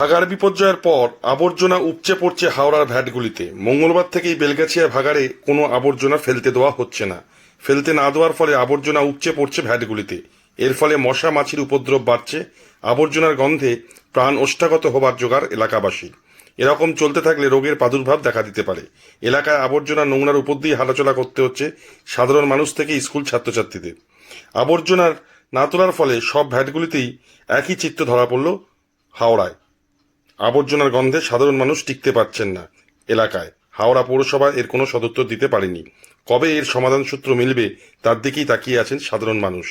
ভাগাড় বিপর্যয়ের পর আবর্জনা উপচে পড়ছে হাওড়ার ভ্যাটগুলিতে। মঙ্গলবার থেকেই বেলগাছিয়া ভাগাড়ে কোনো আবর্জনা ফেলতে দেওয়া হচ্ছে না। ফেলতে না দেওয়ার ফলে আবর্জনা উপচে পড়ছে ভ্যাটগুলিতে। এর ফলে মশা মাছির উপদ্রব বাড়ছে। আবর্জনার গন্ধে প্রাণ ওষ্ঠাগত হবার জোগাড় এলাকাবাসীর। এরকম চলতে থাকলে রোগের প্রাদুর্ভাব দেখা দিতে পারে। এলাকায় আবর্জনা নোংরার উপর দিয়ে হাঁটাচলা করতে হচ্ছে সাধারণ মানুষ থেকে স্কুল ছাত্রছাত্রীদের। আবর্জনার না তোলার ফলে সব ভ্যাটগুলিতেই একই চিত্র ধরা পড়ল হাওড়ায়। আবর্জনার গন্ধে সাধারণ মানুষ টিকতে পারছেন না। এলাকায় হাওড়া পৌরসভা এর কোনো সদুত্তর দিতে পারেনি। কবে এর সমাধান সূত্র মিলবে তার দিকেই তাকিয়ে আছেন সাধারণ মানুষ।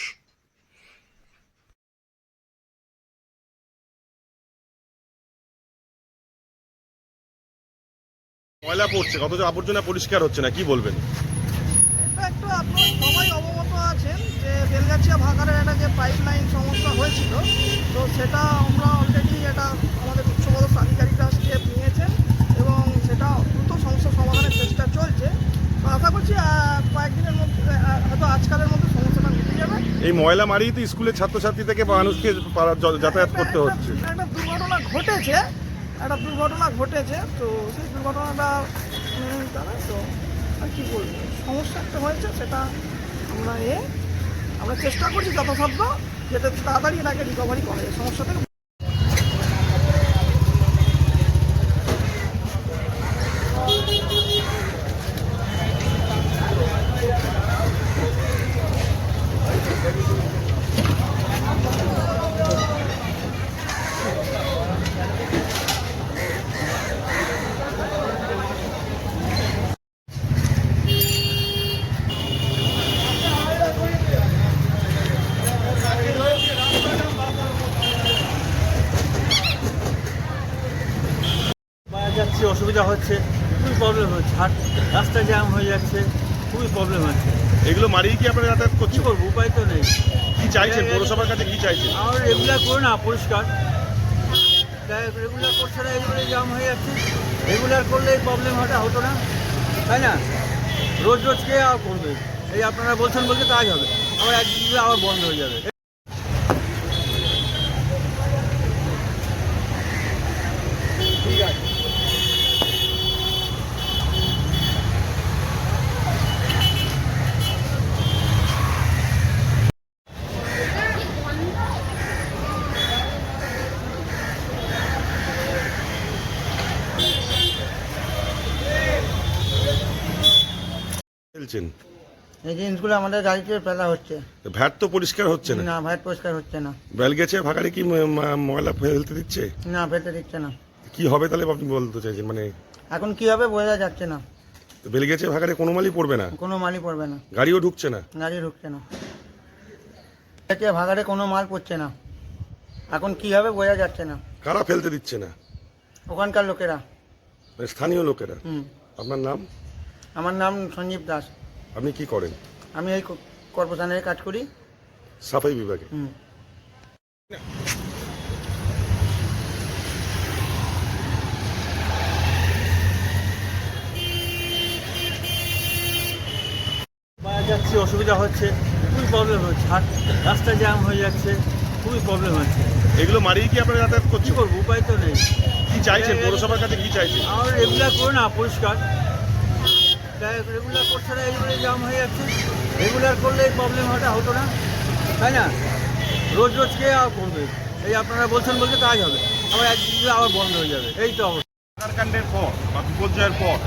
ময়লা পড়ছে অথচ আবর্জনা পরিষ্কার হচ্ছে না কি বলবেন? একটু আপনারা সবাই অবগত আছেন যে বেলগাছিয়া ভাগাড়ের একটা যে পাইপ লাইন সমস্যা হয়েছিল তো সেটা আমরা অলরেডি এটা আমাদের উচ্চপদস্থ আধিকারিকরা স্টেপ নিয়েছেন এবং সেটা দ্রুত সমস্যা সমাধানের চেষ্টা চলছে। আশা করছি কয়েকদিনের মধ্যে হয়তো আজকালের মধ্যে সমস্যাটা মিটে যাবে। এই ময়লা মারিয়ে তো স্কুলের ছাত্রছাত্রী থেকে মানুষকে যাতায়াত করতে হচ্ছে। একটা দুর্ঘটনা ঘটেছে একটা দুর্ঘটনা ঘটেছে তো সেই দুর্ঘটনাটা তারা তো আর কি বলব সমস্যা একটা হয়েছে সেটা আমরা এ আমরা চেষ্টা করছি যথাসাধ্য যাতে তাড়াতাড়ি এটাকে রিকভারি করা যায়। সমস্যা থেকে যাচ্ছে অসুবিধা হচ্ছে খুবই প্রবলেম হচ্ছে। হাট রাস্তা জ্যাম হয়ে যাচ্ছে খুবই প্রবলেম হচ্ছে। এগুলো মারিয়ে কি আপনারা যাতায়াত করছি করব উপায় তো নেই। কি চাইছেন? পৌরসভার কাছে কি চাইছেন? আর রেগুলার করে না পরিষ্কার। রেগুলার করছে না এগুলো জ্যাম হয়ে যাচ্ছে। রেগুলার করলে এই প্রবলেম হটা হতো না তাই না? রোজ রোজ কে আর করবে। এই আপনারা বলছেন বলতে কাজ হবে। আবার একদিন আবার বন্ধ হয়ে যাবে। ফেলছেন এই জিনিসগুলো আমাদের গাড়িতে ফেলা হচ্ছে। ভ্যাট তো পরিষ্কার হচ্ছে না? না ভাই পরিষ্কার হচ্ছে না। বেলগেছে ভাগাড়ে কি ময়লা ফেলতে দিচ্ছে? না ফেলতে দিচ্ছে না। কি হবে তাহলে আপনি বলতে চাইছেন? মানে এখন কি হবে বোঝা যাচ্ছে না। বেলগেছে ভাগাড়ে কোনো মালই পড়বে না? কোনো মালই পড়বে না। গাড়িও ঢুকছে না? গাড়ি ঢুকছে না। এতে ভাগাড়ে কোনো মাল পড়ছে না। এখন কি হবে বোঝা যাচ্ছে না। কারা ফেলতে দিচ্ছে না? ওখানকার লোকেরা। মানে স্থানীয় লোকেরা। হুম। আপনার নাম? আমার নাম সঞ্জীব দাস। আপনি কি করেন? আমি এই কর্পোরেশনের কাজ করি। সাফাই বিভাগে। হুম। যাচ্ছে অসুবিধা হচ্ছে খুবই প্রবলেম হচ্ছে। হাট রাস্তা জ্যাম হয়ে যাচ্ছে খুবই প্রবলেম হচ্ছে। এগুলো মারিয়ে কি আপনারা যাতায়াত কী করছেন? করব উপায় তো নেই। কি চাইছেন? পৌরসভার কাছে কি চাইছেন? আর রেগুলার করে না পরিষ্কার। রেগুলার করছে না জাম হয়ে যাচ্ছে। রেগুলার করলে এই হটা হতো না, তাই না? রোজ রোজ কে করবে? এই আপনারা বলছেন বলতে কাজ হবে। আবার একদিন আবার বন্ধ হয়ে যাবে, এই তো অবস্থা। পর বা বিপর্যয়ের পর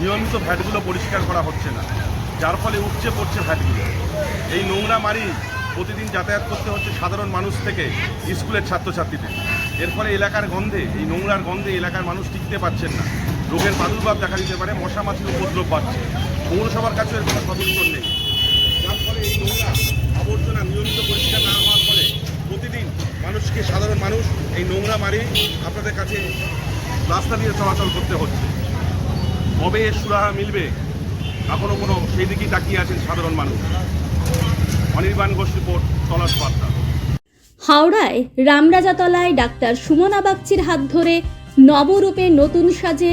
নিয়মিত ভ্যাটগুলো পরিষ্কার করা হচ্ছে না। যার ফলে উপচে পড়ছে ভ্যাটগুলো। এই নোংরা মারি প্রতিদিন যাতায়াত করতে হচ্ছে সাধারণ মানুষ থেকে, স্কুলের ছাত্রছাত্রীদের। এর ফলে এলাকার গন্ধে, এই নোংরার গন্ধে এলাকার মানুষ টিকতে পারছেন না। রোগের প্রাদুর্ভাব দেখা দিতে পারে, মশা মাছির উপদ্রব বাড়ছে। পৌরসভার কাছেও এর কোনো সদুত্তর নেই। যার ফলে এই নোংরা আবর্জনা নিয়মিত পরিষ্কার না হওয়ার ফলে প্রতিদিন মানুষকে, সাধারণ মানুষ এই নোংরা মারি আপনাদের কাছে রাস্তা দিয়ে চলাচল করতে হচ্ছে। কবে এর সুরাহা মিলবে, এখনও কোনো সেই দিকেই তাকিয়ে আছেন সাধারণ মানুষ। অনির্বাণ ঘোষ রিপোর্ট, তলাশ বার্তা। হাওড়ায় রামরাজাতলায় ডাক্তার সুমনা বাগচির হাত ধরে নবরূপে নতুন সাজে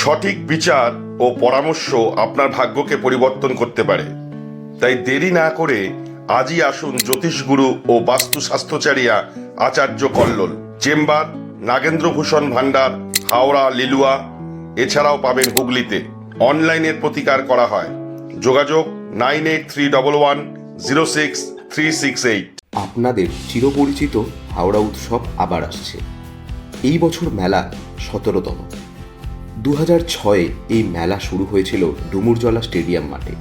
সঠিক বিচার ও পরামর্শ আপনার ভাগ্যকে পরিবর্তন করতে পারে। তাই দেরি না করে আজই আসুন জ্যোতিষগুরু ও বাস্তু স্বাস্থ্যচারিয়া আচার্য কল্লোল, চেম্বার, নাগেন্দ্রভূষণ ভান্ডার হাওড়া, লিলুয়া, এছাড়াও পাবেন হুগলিতে। অনলাইনের প্রতিকার করা হয়। যোগাযোগ nine eight three double one zero six three six eight. আপনাদের চিরপরিচিত হাওড়া উৎসব আবার আসছে। এই বছর মেলা সতেরোতম। দু হাজার ছয়ে এই মেলা শুরু হয়েছিল ডুমুরজলা স্টেডিয়াম মাঠে।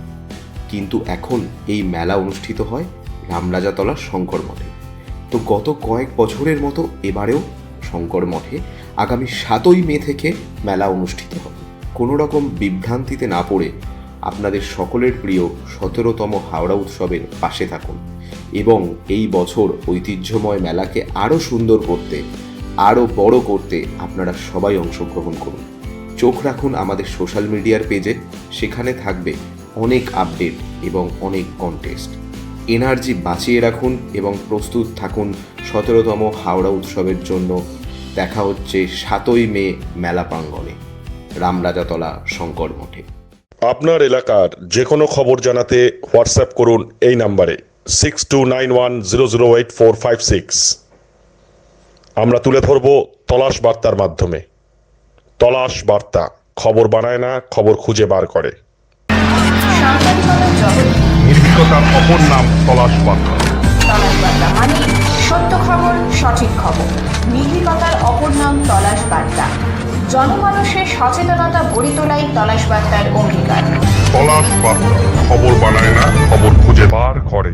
কিন্তু এখন এই মেলা অনুষ্ঠিত হয় রামরাজাতলার শঙ্কর মঠে। তো গত কয়েক বছরের মতো এবারেও শঙ্কর মঠে আগামী সাতই মে থেকে মেলা অনুষ্ঠিত হবে। কোনো রকম বিভ্রান্তিতে না পড়ে আপনাদের সকলের প্রিয় সতেরোতম হাওড়া উৎসবের পাশে থাকুন এবং এই বছর ঐতিহ্যময় মেলাকে আরও সুন্দর করতে, আরও বড় করতে আপনারা সবাই অংশগ্রহণ করুন। চোখ রাখুন আমাদের সোশ্যাল মিডিয়ার পেজে, সেখানে থাকবে অনেক আপডেট এবং অনেক কন্টেস্ট এনার্জি বাঁচিয়ে রাখুন এবং প্রস্তুত থাকুন সতেরোতম হাওড়া উৎসবের জন্য। দেখা হচ্ছে সাতই মে মেলা প্রাঙ্গণে। রামরাজাতলা শঙ্কর মঠে। আপনার এলাকার যে কোনো খবর জানাতে হোয়াটসঅ্যাপ করুন এই নাম্বারে six two nine one zero zero eight four five six আমরা তুলে ধরব তলাশ বার্তার মাধ্যমে তলাশ বার্তা খবর বানায় না খবর খুঁজে বার করে। সাংবাদিকতার জগৎ নির্ভীকতার অপর নাম তলাশ বার্তা। তলাশ বার্তা মানে সত্য খবর সঠিক খবর। নির্ভীকতার অপর নাম তলাশ বার্তা। জনমানুষের সচেতনতা গড়ে তোলাই তলাশ বার্তার অঙ্গীকার। তলাশ বার্তা খবর বানায় না খবর খুঁজে বার করে।